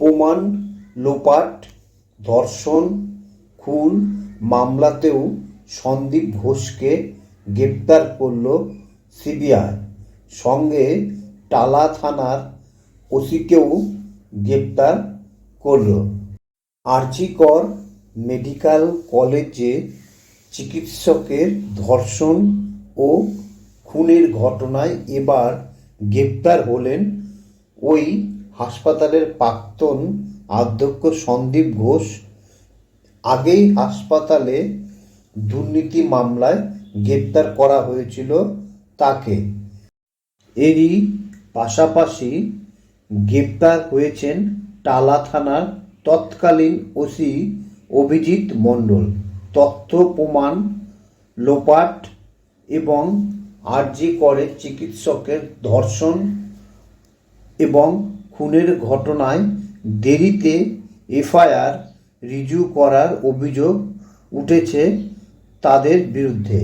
প্রমাণ, লোপাট, ধর্ষণ, খুন মামলাতেও সন্দীপ ঘোষকে গ্রেপ্তার করল সিবিআই। সঙ্গে টালা থানার ওসিকেও গ্রেপ্তার করল। আরজিকর মেডিকেল কলেজে চিকিৎসকের ধর্ষণ ও খুনের ঘটনায় এবার গ্রেপ্তার হলেন ওই হাসপাতালের প্রাক্তন অধ্যক্ষ সন্দীপ ঘোষ আগেই হাসপাতালে দুর্নীতি মামলায় গ্রেপ্তার করা হয়েছিল তাকে। এরই পাশাপাশি গ্রেপ্তার হয়েছেন টালা থানার তৎকালীন ওসি অভিজিৎ মণ্ডল। তথ্য প্রমাণ লোপাট এবং আরজি করে চিকিৎসকের ধর্ষণ এবং খুনের ঘটনায় দেরিতে এফআইআর রিজু করার অভিযোগ উঠেছে তাদের বিরুদ্ধে।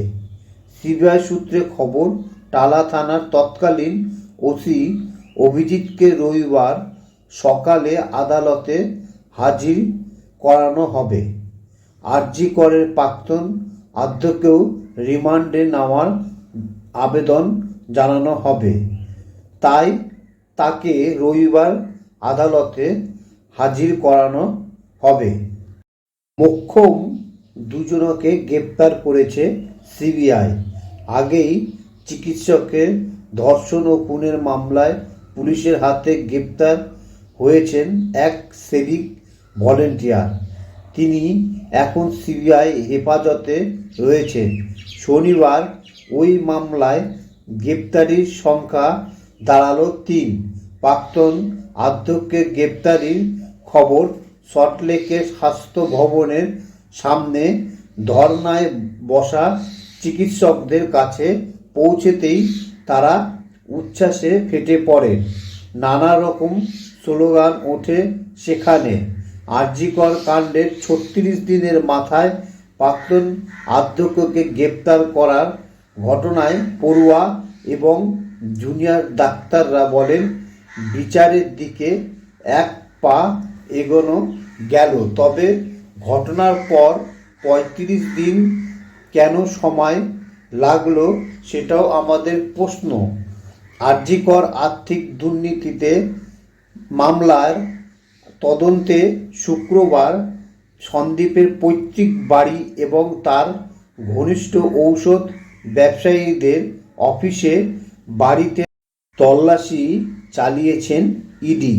সিবিআই সূত্রে খবর, টালা থানার তৎকালীন ওসি অভিজিৎকে রবিবার সকালে আদালতে হাজির করানো হবে। আরজি করের প্রাক্তন অধ্যক্ষকেও রিমান্ডে নেওয়ার আবেদন জানানো হবে। তাই তাকে রবিবার আদালতে হাজির করানো হবে। মোক্ষম দুজনকে গ্রেপ্তার করেছে সিবিআই। আগেই চিকিৎসকের ধর্ষণ ও খুনের মামলায় পুলিশের হাতে গ্রেপ্তার হয়েছেন এক সেভিক ভলেন্টিয়ার। তিনি এখন সিবিআই হেফাজতে রয়েছেন। শনিবার ওই মামলায় গ্রেপ্তারির সংখ্যা দাঁড়াল তিন। প্রাক্তন অধ্যক্ষের গ্রেপ্তারির খবর সল্টলেকের স্বাস্থ্য ভবনের সামনে ধর্নায় বসা চিকিৎসকদের কাছে পৌঁছেতেই তারা উচ্ছ্বাসে ফেটে পড়ে নানা রকম স্লোগান ওঠে সেখানে। আরজিকর কাণ্ডের ছত্রিশ দিনের মাথায় প্রাক্তন অধ্যক্ষকে গ্রেপ্তার করার ঘটনায় পড়ুয়া এবং জুনিয়র ডাক্তাররা বলেন, বিচারের দিকে এক পা এগোনো গেল, তবে ঘটনার পর পঁয়ত্রিশ দিন কেন সময় লাগল সেটাও আমাদের প্রশ্ন। আর্যিকর আর্থিক দুর্নীতিতে মামলার তদন্তে শুক্রবার সন্দীপের পৈতৃক বাড়ি এবং তার ঘনিষ্ঠ ঔষধ ব্যবসায়ীদের অফিসে বাড়িতে তল্লাশি চালিয়েছেন ইডি।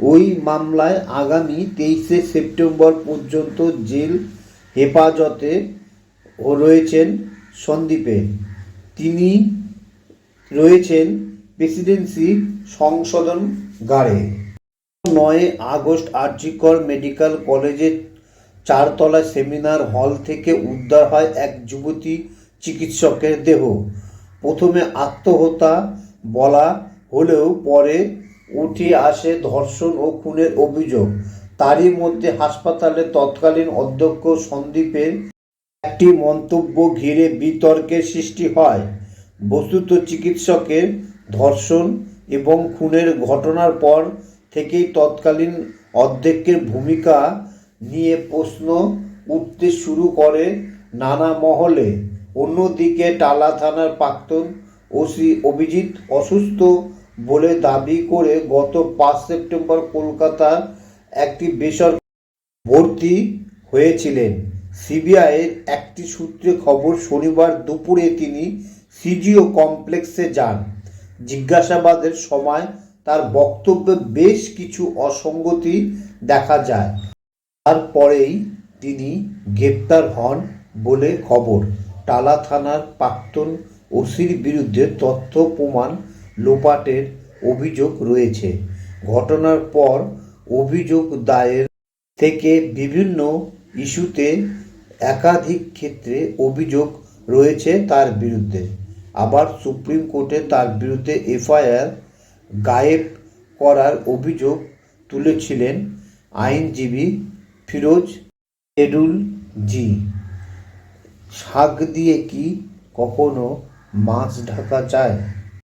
ওই মামলায় আগামী তেইশে সেপ্টেম্বর পর্যন্ত জেল হেফাজতে রয়েছেন সন্দীপে। তিনি রয়েছেন প্রেসিডেন্সি সংশোধন সংশোধনগারে নয় আগস্ট আরজিকর মেডিকেল কলেজের চারতলা সেমিনার হল থেকে উদ্ধার হয় এক যুবতী চিকিৎসকের দেহ। প্রথমে আত্মহত্যা বলা হলেও পরে উঠে আসে ধর্ষণ ও খুনের অভিযোগ। তারই মধ্যে হাসপাতালে তৎকালীন অধ্যক্ষ সন্দীপের একটি মন্তব্য ঘিরে বিতর্কের সৃষ্টি হয়। বস্তুত চিকিৎসকের ধর্ষণ এবং খুনের ঘটনার পর থেকেই তৎকালীন অধ্যক্ষের ভূমিকা নিয়ে প্রশ্ন উঠতে শুরু করে নানা মহলে। অন্যদিকে টালা থানার প্রাক্তন ওসি অভিজিৎ অসুস্থ বলে দাবি করে গত পাঁচ সেপ্টেম্বর কলকাতার একটি বেসরকারি ভর্তি হয়েছিলেন। সিবিআইয়ের একটি সূত্রে খবর, শনিবার দুপুরে তিনি সিজিও কমপ্লেক্সে যান। জিজ্ঞাসাবাদের সময় তার বক্তব্যে বেশ কিছু অসঙ্গতি দেখা যায়। তারপরেই তিনি গ্রেপ্তার হন বলে খবর। টালা থানার প্রাক্তন ওসির বিরুদ্ধে তথ্য প্রমাণ লোপাটের অভিযোগ রয়েছে। ঘটনার পর অভিযোগ দায়ের থেকে বিভিন্ন ইস্যুতে একাধিক ক্ষেত্রে অভিযোগ রয়েছে তার বিরুদ্ধে। আবার সুপ্রিম কোর্টে তার বিরুদ্ধে এফআইআর গায়েব করার অভিযোগ তুলেছিলেন আইনজীবী ফিরোজ এডুল জি শাক দিয়ে কি কখনো মাছ ঢাকা যায়?